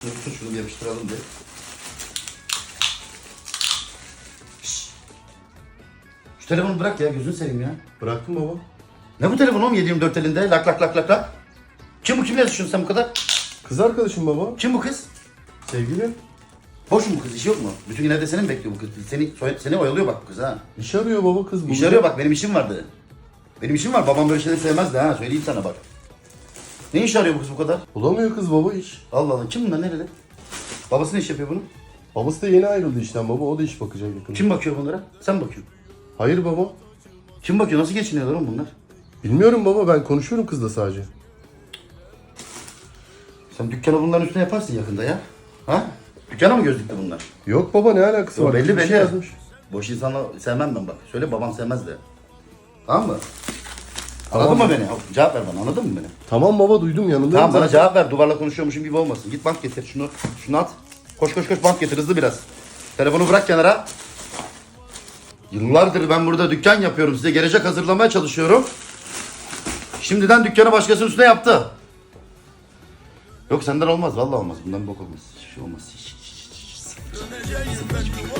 Tut şunu yapıştıralım. Şşş. Şu telefonu bırak ya gözünü seveyim ya. Bıraktım baba. Ne bu telefon oğlum 724 elinde lak lak lak lak lak. Kim bu kimle yazışıyorsun sen bu kadar? Kız arkadaşım baba. Kim bu kız? Sevgilim. Boş mu bu kız işi yok mu? Bütün gün evde seni mi bekliyor bu kız? Seni, seni oyalıyor bak bu kız ha. İş arıyor baba kız. İş bulacak. arıyor bak benim işim vardı. Benim işim var babam böyle şeyleri sevmezdi ha söyleyeyim sana bak. Ne iş arıyor bu kız bu kadar? Bulamıyor kız baba iş. Allah Allah kim bunlar nerede? Babası ne iş yapıyor bunun? Babası da yeni ayrıldı işten baba. O da iş bakacak yakında. Kim bakıyor bunlara? Sen mi bakıyorsun. Hayır baba. Kim bakıyor? Nasıl geçiniyorlar oğlum bunlar? Bilmiyorum baba ben konuşuyorum kızla sadece. Sen dükkanı bunların üstüne yaparsın yakında ya. Ha? Dükkana mı göz dikti bunlar? Yok baba ne alakası Yo, var? belli Bir belli. şey yazmış. Boş insanla sevmem ben bak. Söyle babam sevmez de. Tamam mı? Anladın Tamam. mı beni? Cevap ver bana anladın mı beni? Tamam baba duydum yanındayım Tamam bana zaten. cevap ver. Duvarla konuşuyormuşum gibi olmasın. Git bant getir şunu. Şunu at. Koş koş koş bant getir hızlı biraz. Telefonu bırak kenara. Yıllardır ben burada dükkan yapıyorum. Size gelecek hazırlamaya çalışıyorum. Şimdiden dükkanı başkasının üstüne yaptı. Yok senden olmaz. Vallahi olmaz. Bundan bok olmaz. Hiçbir şey olmaz. Hiç, hiç, hiç, hiç.